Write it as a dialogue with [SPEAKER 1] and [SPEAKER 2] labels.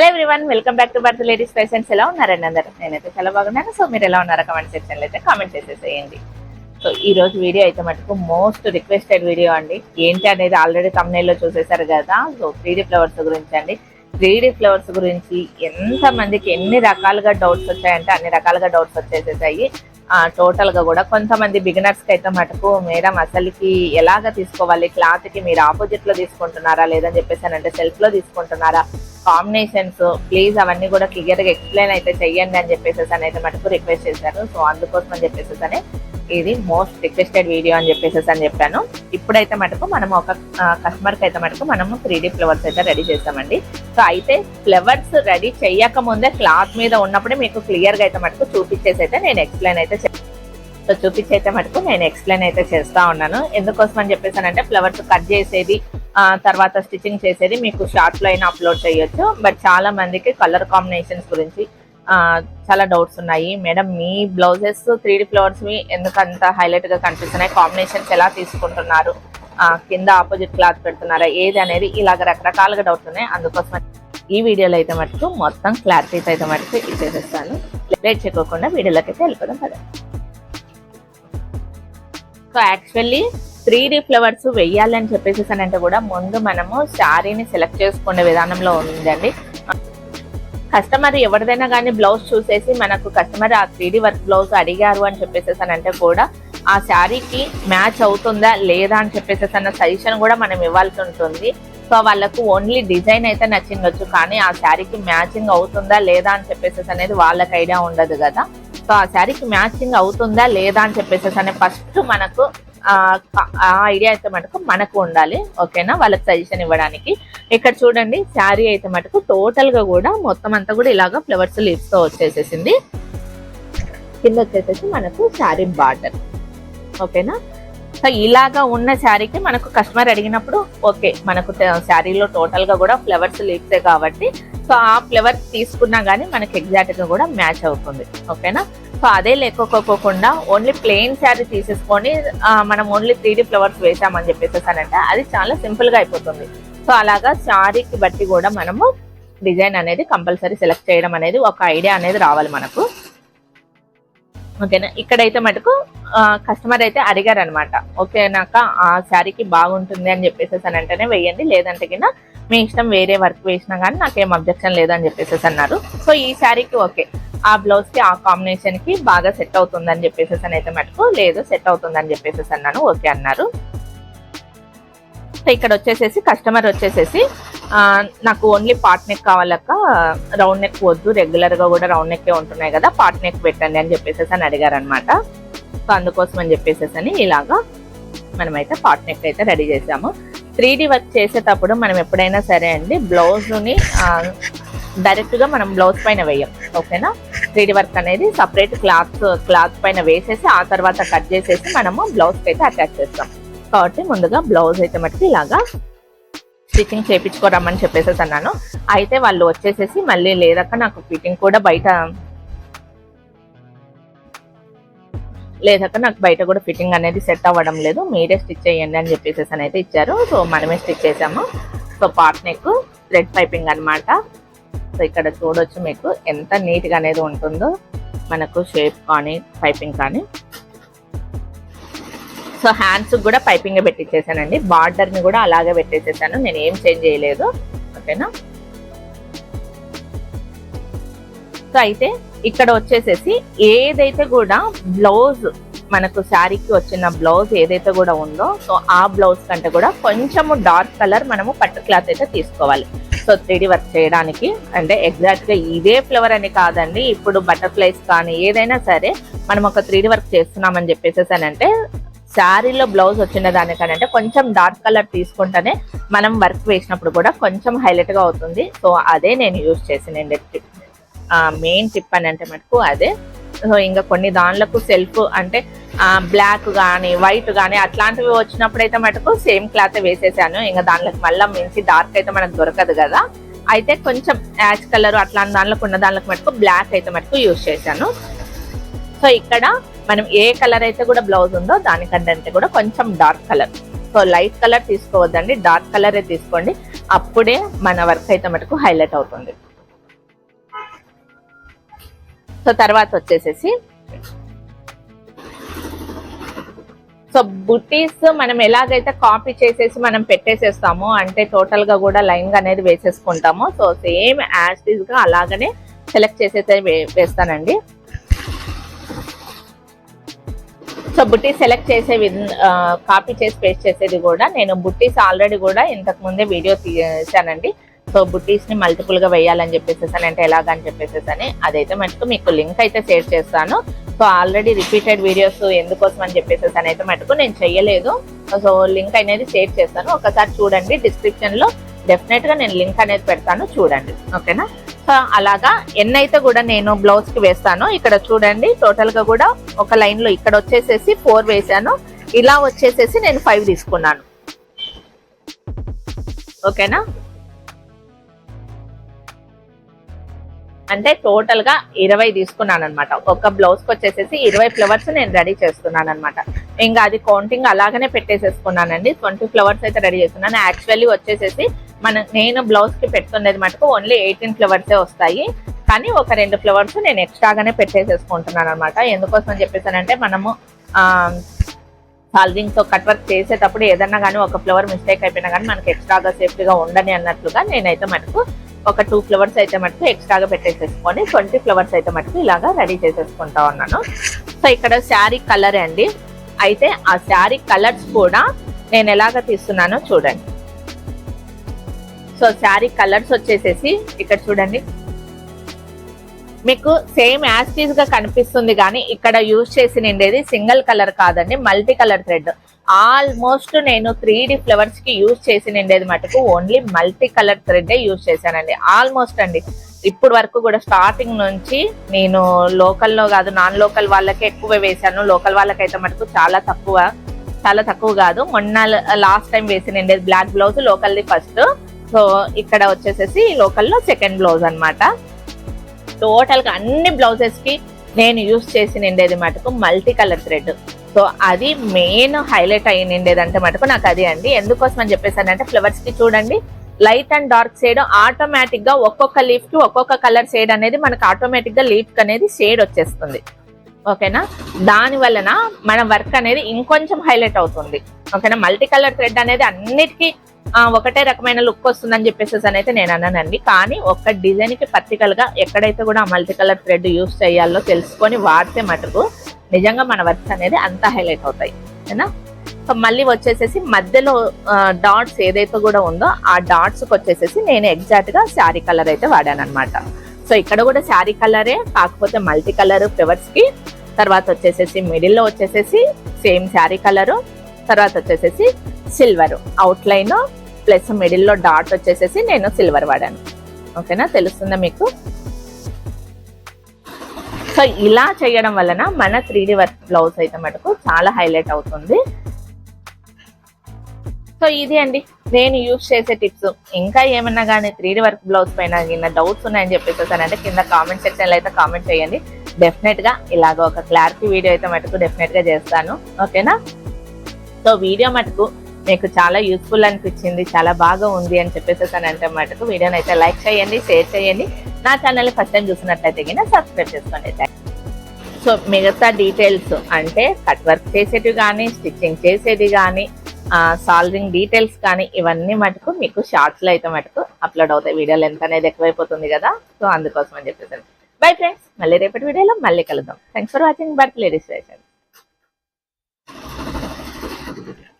[SPEAKER 1] Hello everyone welcome back to birth ladies patients ఎలా ఉన్నారండి అందరు? నేనైతే చాలా బాగున్నాను. సో మీరు ఎలా ఉన్నారో కమెంట్ సెక్షన్లో అయితే కామెంట్ చేసేసేయండి. సో ఈ రోజు వీడియో అయితే మటుకు మోస్ట్ రిక్వెస్టెడ్ వీడియో అండి. ఏంటి అనేది ఆల్రెడీ లో చూసేశారు కదా. సో త్రీ ఫ్లవర్స్ గురించి అండి. త్రీ ఫ్లవర్స్ గురించి ఎంత మందికి ఎన్ని రకాలుగా డౌట్స్ వచ్చాయంటే అన్ని రకాలుగా డౌట్స్ వచ్చేసేసాయి. టోటల్గా కూడా కొంతమంది బిగినర్స్కి అయితే మటుకు మేడం అసలుకి ఎలాగ తీసుకోవాలి? క్లాత్కి మీరు ఆపోజిట్లో తీసుకుంటున్నారా? లేదని చెప్పేసి అంటే సెల్ఫ్లో తీసుకుంటున్నారా? కాంబినేషన్స్ ప్లీజ్ అవన్నీ కూడా క్లియర్గా ఎక్స్ప్లెయిన్ అయితే చెయ్యండి అని చెప్పేసి అని అయితే మటుకు రిక్వెస్ట్ చేశారు. సో అందుకోసం అని చెప్పేసి అని ఇది మోస్ట్ రిక్వెస్టెడ్ వీడియో అని చెప్పేసి అని చెప్పాను. ఇప్పుడైతే మటుకు మనం ఒక కస్టమర్కి అయితే మటుకు మనము త్రీ ఫ్లవర్స్ అయితే రెడీ చేస్తామండి. సో అయితే ఫ్లవర్స్ రెడీ చేయక ముందే క్లాత్ మీద ఉన్నప్పుడే మీకు క్లియర్గా అయితే మటుకు చూపించేసి అయితే నేను ఎక్స్ప్లెయిన్ అయితే సో చూపించి అయితే మటుకు నేను ఎక్స్ప్లెయిన్ అయితే చేస్తా ఉన్నాను. ఎందుకోసం అని చెప్పేసానంటే ఫ్లవర్స్ కట్ చేసేది తర్వాత స్టిచ్చింగ్ చేసేది మీకు షార్ట్లో అయినా అప్లోడ్ చేయొచ్చు. బట్ చాలా మందికి కలర్ కాంబినేషన్స్ గురించి చాలా డౌట్స్ ఉన్నాయి. మేడం మీ బ్లౌజెస్ త్రీ డి ఫ్లవర్స్ మీ ఎందుకు అంత హైలైట్గా కనిపిస్తున్నాయి? కాంబినేషన్స్ ఎలా తీసుకుంటున్నారు? కింద ఆపోజిట్ క్లాత్ పెడుతున్నారా? ఏది అనేది ఇలాగ రకరకాలుగా డౌట్స్ ఉన్నాయి. అందుకోసం ఈ వీడియోలో అయితే మటుకు మొత్తం క్లారిటీ అయితే మటుకు ఇచ్చేసేస్తాను. లేట్ చేయకోకుండా వీడియోలోకి అయితే వెళ్ళిపోదాం కదా so actually three D flowers వెయ్యాలని చెప్పేసి అంటే కూడా ముందు మనము శారీని సెలెక్ట్ చేసుకునే విధానంలో ఉందండి. కస్టమర్ ఎవరిదైనా కానీ బ్లౌజ్ చూసేసి మనకు కస్టమర్ ఆ త్రీ వర్క్ బ్లౌజ్ అడిగారు అని చెప్పేసేసి అని అంటే కూడా ఆ శారీకి మ్యాచ్ అవుతుందా లేదా అని చెప్పేసేసి అన్న సజెషన్ కూడా మనం ఇవ్వాల్సి ఉంటుంది. సో వాళ్ళకు ఓన్లీ డిజైన్ అయితే నచ్చిండొచ్చు కానీ ఆ శారీకి మ్యాచింగ్ అవుతుందా లేదా అని చెప్పేసేసి అనేది వాళ్ళకి ఐడియా ఉండదు కదా. సో ఆ శారీకి మ్యాచింగ్ అవుతుందా లేదా అని చెప్పేసేసి అనే ఫస్ట్ మనకు ఆ ఆ ఐడియా అయితే మటుకు మనకు ఉండాలి. ఓకేనా వాళ్ళకి సజెషన్ ఇవ్వడానికి. ఇక్కడ చూడండి శారీ అయితే మటుకు టోటల్గా కూడా మొత్తం అంతా కూడా ఇలాగ ఫ్లవర్స్ లీవ్స్తో వచ్చేసేసింది. కింద వచ్చేసేసి మనకు శారీ బార్డర్ ఓకేనా సో ఇలాగా ఉన్న శారీకి మనకు కస్టమర్ అడిగినప్పుడు ఓకే మనకు శారీలో టోటల్గా కూడా ఫ్లవర్స్ లీవ్సే కాబట్టి సో ఆ ఫ్లవర్స్ తీసుకున్నా కానీ మనకి ఎగ్జాక్ట్గా కూడా మ్యాచ్ అవుతుంది. ఓకేనా? సో అదే లేకపోకుండా ఓన్లీ ప్లెయిన్ శారీ తీసేసుకొని మనం ఓన్లీ త్రీ డీ ఫ్లవర్స్ వేసామని చెప్పేసేసానంటే అది చాలా సింపుల్గా అయిపోతుంది. సో అలాగా శారీకి బట్టి కూడా మనము డిజైన్ అనేది కంపల్సరీ సెలెక్ట్ చేయడం అనేది ఒక ఐడియా అనేది రావాలి మనకు. ఓకేనా? ఇక్కడైతే మటుకు కస్టమర్ అయితే అడిగారు అనమాట ఓకేనాక ఆ శారీకి బాగుంటుంది అని చెప్పేసేసి అని అంటేనే వేయండి లేదంటే కింద మీ ఇష్టం వేరే వర్క్ వేసినా కానీ నాకేం అబ్జెక్షన్ లేదని చెప్పేసేసి అన్నారు. సో ఈ శారీకి ఓకే. ఆ బ్లౌజ్కి ఆ కాంబినేషన్కి బాగా సెట్ అవుతుందని చెప్పేసేసి అని అయితే మటుకు లేదు సెట్ అవుతుందని చెప్పేసేసి అన్నాను ఓకే అన్నారు. సో ఇక్కడ వచ్చేసేసి కస్టమర్ వచ్చేసేసి నాకు ఓన్లీ పార్ట్ నెక్ కావాలక్క. రౌండ్ నెక్ వద్దు రెగ్యులర్గా కూడా రౌండ్ నెక్ ఉంటున్నాయి కదా పార్ట్ నెక్ పెట్టండి అని చెప్పేసేసి అని అడిగారనమాట సో అందుకోసం అని చెప్పేసేసి అని ఇలాగా మనమైతే పార్ట్ నెక్ అయితే రెడీ చేసాము. త్రీ డి వర్క్ చేసేటప్పుడు మనం ఎప్పుడైనా సరే అండి బ్లౌజ్ని డైరెక్ట్గా మనం బ్లౌజ్ పైన వేయం. ఓకేనా త్రీ డి వర్క్ అనేది సపరేట్ క్లాత్ క్లాత్ పైన వేసేసి ఆ తర్వాత కట్ చేసేసి మనము బ్లౌజ్కి అయితే అటాచ్ చేస్తాం. కాబట్టి ముందుగా బ్లౌజ్ అయితే మటుకు ఇలాగా స్టిచ్చింగ్ చేయించుకోరమ్మని చెప్పేసేసి అన్నాను. అయితే వాళ్ళు వచ్చేసేసి మళ్ళీ లేదక్క నాకు ఫిట్టింగ్ కూడా బయట లేదక్క నాకు బయట కూడా ఫిట్టింగ్ అనేది సెట్ అవ్వడం లేదు. మీరే స్టిచ్ చేయండి అని చెప్పేసేసి అని అయితే ఇచ్చారు. సో మనమే స్టిచ్ చేసాము. So part neck thread piping అన్నమాట. సో ఇక్కడ చూడొచ్చు మీకు ఎంత నీట్గా అనేది ఉంటుందో. మనకు షేప్ కానీ పైపింగ్ కానీ. సో హ్యాండ్స్ కూడా పైపింగ్ పెట్టించేసానండి బార్డర్ని కూడా అలాగే పెట్టేసేసాను. నేను ఏం చేంజ్ చేయలేదు. ఓకేనా? సో అయితే ఇక్కడ వచ్చేసేసి ఏదైతే కూడా బ్లౌజ్ మనకు శారీకి వచ్చిన బ్లౌజ్ ఏదైతే కూడా ఉందో సో ఆ బ్లౌజ్ కంటే కూడా కొంచెము డార్క్ కలర్ మనము పట్టు క్లాత్ అయితే తీసుకోవాలి. సో త్రీడి వర్క్ చేయడానికి. అంటే ఎగ్జాక్ట్గా ఇదే ఫ్లవర్ అని కాదండి. ఇప్పుడు బటర్ఫ్లైస్ కానీ ఏదైనా సరే మనం ఒక త్రీడి వర్క్ చేస్తున్నామని చెప్పేసేసానంటే శారీలో బ్లౌజ్ వచ్చిన దానికంటే కొంచెం డార్క్ కలర్ తీసుకుంటేనే మనం వర్క్ వేసినప్పుడు కూడా కొంచెం హైలైట్గా అవుతుంది. సో అదే నేను యూజ్ చేసినండి టిప్ మెయిన్ టిప్ అని అంటే మటుకు అదే. సో ఇంకా కొన్ని దానిలకు సెల్ఫ్ అంటే బ్లాక్ కానీ వైట్ కానీ అట్లాంటివి వచ్చినప్పుడు అయితే మటుకు సేమ్ క్లాత్ వేసేసాను. ఇంకా దానిలోకి మళ్ళీ మించి డార్క్ అయితే మనకు దొరకదు కదా. అయితే కొంచెం యాష్ కలర్ అట్లాంటి దానిలోకి ఉన్న దానిలోకి మటుకు బ్లాక్ అయితే మటుకు యూజ్ చేశాను. సో ఇక్కడ మనం ఏ కలర్ అయితే కూడా బ్లౌజ్ ఉందో దానికంటే కూడా కొంచెం dark colour so light colour తీసుకోవద్దండి. Dark కలరే తీసుకోండి. అప్పుడే మన వర్క్ అయితే మటుకు హైలైట్ అవుతుంది. సో తర్వాత వచ్చేసేసి సో బుటీస్ మనం ఎలాగైతే కాపీ చేసేసి మనం పెట్టేసేస్తామో అంటే టోటల్గా కూడా లైన్ అనేది వేసేసుకుంటామో సో సేమ్ యాజ్గా అలాగనే సెలెక్ట్ చేసేసి వేస్తానండి. సో బుట్టీస్ సెలెక్ట్ చేసే కాపీ చేసి పేస్ట్ చేసేది కూడా నేను బుట్టీస్ ఆల్రెడీ కూడా ఇంతకు ముందే వీడియో తీసానండి. సో బుట్టీస్ని మల్టిపుల్గా వేయాలని చెప్పేసేసాను అంటే ఎలాగని చెప్పేసి అదైతే మటుకు మీకు లింక్ అయితే షేర్ చేస్తాను. సో ఆల్రెడీ రిపీటెడ్ వీడియోస్ ఎందుకోసం అని చెప్పేసేసాను అని అయితే మటుకు నేను చేయలేదు సో లింక్ అనేది షేర్ చేస్తాను. ఒకసారి చూడండి డిస్క్రిప్షన్లో డెఫినెట్గా డెఫినెట్గా నేను లింక్ అనేది పెడతాను చూడండి. ఓకేనా? సో అలాగా ఎన్నైతే కూడా నేను బ్లౌజ్కి వేస్తానో. ఇక్కడ చూడండి టోటల్గా కూడా ఒక లైన్లో ఇక్కడ వచ్చేసేసి ఫోర్ వేసాను. ఇలా వచ్చేసేసి నేను ఫైవ్ తీసుకున్నాను. ఓకేనా? అంటే టోటల్గా ఇరవై తీసుకున్నాను అనమాట ఒక బ్లౌజ్కి వచ్చేసేసి ఇరవై ఫ్లవర్స్ నేను రెడీ చేస్తున్నాను అనమాట ఇంకా అది కౌంటింగ్ అలాగనే పెట్టేసేసుకున్నానండి. ట్వంటీ ఫ్లవర్స్ అయితే రెడీ చేస్తున్నాను. యాక్చువల్లీ వచ్చేసేసి మన నేను బ్లౌజ్కి పెట్టుకునేది మటుకు ఓన్లీ ఎయిటీన్ ఫ్లవర్సే వస్తాయి. కానీ ఒక రెండు ఫ్లవర్స్ నేను ఎక్స్ట్రాగానే పెట్టేసేసుకుంటున్నాను అనమాట ఎందుకోసం అని చెప్పేసానంటే మనము ఆ కట్ వర్క్ చేసేటప్పుడు ఏదన్నా కానీ ఒక ఫ్లవర్ మిస్టేక్ అయిపోయినా కానీ మనకి ఎక్స్ట్రాగా సేఫ్టీగా ఉండని అన్నట్లుగా నేనైతే మటుకు ఒక టూ ఫ్లవర్స్ అయితే మటుకు ఎక్స్ట్రాగా పెట్టేసేసుకొని ట్వంటీ ఫ్లవర్స్ అయితే మటుకు ఇలాగా రెడీ చేసేసుకుంటా ఉన్నాను. సో ఇక్కడ శారీ కలర్ అండి. అయితే ఆ శారీ కలర్స్ కూడా నేను ఎలాగ తీస్తున్నానో చూడండి. సో శారీ కలర్స్ వచ్చేసేసి ఇక్కడ చూడండి. మీకు సేమ్ యాస్టీస్గా కనిపిస్తుంది కానీ ఇక్కడ యూజ్ చేసి నిండేది సింగిల్ కలర్ కాదండి మల్టీ కలర్ థ్రెడ్. ఆల్మోస్ట్ నేను త్రీ డి ఫ్లవర్స్కి యూజ్ చేసి నిండేది మటుకు only multi colour thread use చేశానండి. ఆల్మోస్ట్ అండి ఇప్పుడు వరకు కూడా స్టార్టింగ్ నుంచి నేను లోకల్లో కాదు నాన్ లోకల్ వాళ్ళకే ఎక్కువ వేశాను. లోకల్ వాళ్ళకైతే మటుకు చాలా తక్కువ చాలా తక్కువ కాదు. మొన్న లాస్ట్ టైం వేసి నిండేది బ్లాక్ బ్లౌజ్ లోకల్ది ఫస్ట్. సో ఇక్కడ వచ్చేసేసి లోకల్లో సెకండ్ బ్లౌజ్ అనమాట టోటల్గా అన్ని బ్లౌజెస్కి నేను యూస్ చేసి నిండేది మటుకు మల్టీ కలర్ థ్రెడ్ సో అది మెయిన్ హైలైట్ అయ్యి నిండేది అంటే మటుకు నాకు అది అండి. ఎందుకోసం అని చెప్పేసానంటే ఫ్లవర్స్కి చూడండి లైట్ అండ్ డార్క్ షేడ్ ఆటోమేటిక్గా ఒక్కొక్క లీఫ్కి ఒక్కొక్క కలర్ షేడ్ అనేది మనకు ఆటోమేటిక్గా లీఫ్కి అనేది షేడ్ వచ్చేస్తుంది. ఓకేనా దాని వలన మన వర్క్ అనేది ఇంకొంచెం హైలైట్ అవుతుంది. ఓకేనా మల్టీ కలర్ థ్రెడ్ అనేది అన్నిటికీ ఒకటే రకమైన లుక్ వస్తుందని చెప్పేసి అని అయితే నేను అన్నానండి. కానీ ఒక్క డిజైన్కి పర్టికల్గా ఎక్కడైతే కూడా మల్టీ కలర్ థ్రెడ్ యూస్ చేయాలో తెలుసుకొని వాడితే మటుకు నిజంగా మన వర్క్స్ అనేది అంత హైలైట్ అవుతాయి. ఏనా? మళ్ళీ వచ్చేసేసి మధ్యలో డాట్స్ ఏదైతే కూడా ఉందో ఆ డాట్స్ వచ్చేసేసి నేను ఎగ్జాక్ట్గా శారీ కలర్ అయితే వాడాను అనమాట సో ఇక్కడ కూడా శారీ కలరే కాకపోతే మల్టీ కలర్ ఫ్లవర్స్కి. తర్వాత వచ్చేసేసి మిడిల్లో వచ్చేసేసి సేమ్ శారీ కలరు తర్వాత వచ్చేసేసి సిల్వర్ అవుట్లైన్ ప్లస్ మిడిల్లో డాట్ వచ్చేసేసి నేను సిల్వర్ వాడాను. ఓకేనా? తెలుస్తుందా మీకు? సో ఇలా చేయడం వలన మన త్రీ డి వర్క్ బ్లౌజ్ అయితే మటుకు చాలా హైలైట్ అవుతుంది. సో ఇది అండి. నేను యూజ్ చేసే టిప్స్. ఇంకా ఏమన్నా కానీ త్రీ డి వర్క్ బ్లౌజ్ పైన కింద డౌట్స్ ఉన్నాయని చెప్పేసి అంటే కింద కామెంట్ సెక్షన్లో అయితే కామెంట్ చేయండి. డెఫినెట్గా ఇలాగ ఒక క్లారిటీ వీడియో అయితే మటుకు డెఫినెట్గా చేస్తాను. ఓకేనా? సో వీడియో మటుకు మీకు చాలా యూస్ఫుల్ అనిపించింది చాలా బాగా ఉంది అని చెప్పేసి అని అంటే మటుకు వీడియోని అయితే లైక్ చేయండి షేర్ చేయండి. నా ఛానల్ ఫస్ట్ టైం చూసినట్లయితే కింద సబ్స్క్రైబ్ చేసుకోండి. సో మిగతా డీటెయిల్స్ అంటే కట్ వర్క్ చేసేది కానీ స్టిచ్చింగ్ చేసేది కానీ సాల్వింగ్ డీటెయిల్స్ కానీ ఇవన్నీ మటుకు మీకు షార్ట్స్లో అయితే మటుకు అప్లోడ్ అవుతాయి. వీడియో లెంత్ అనేది ఎక్కువైపోతుంది కదా. సో అందుకోసం అని చెప్పేసి బై ఫ్రెండ్స్ మళ్ళీ రేపటి వీడియోలో మళ్ళీ కలుద్దాం. Thanks for watching birth ladies fashion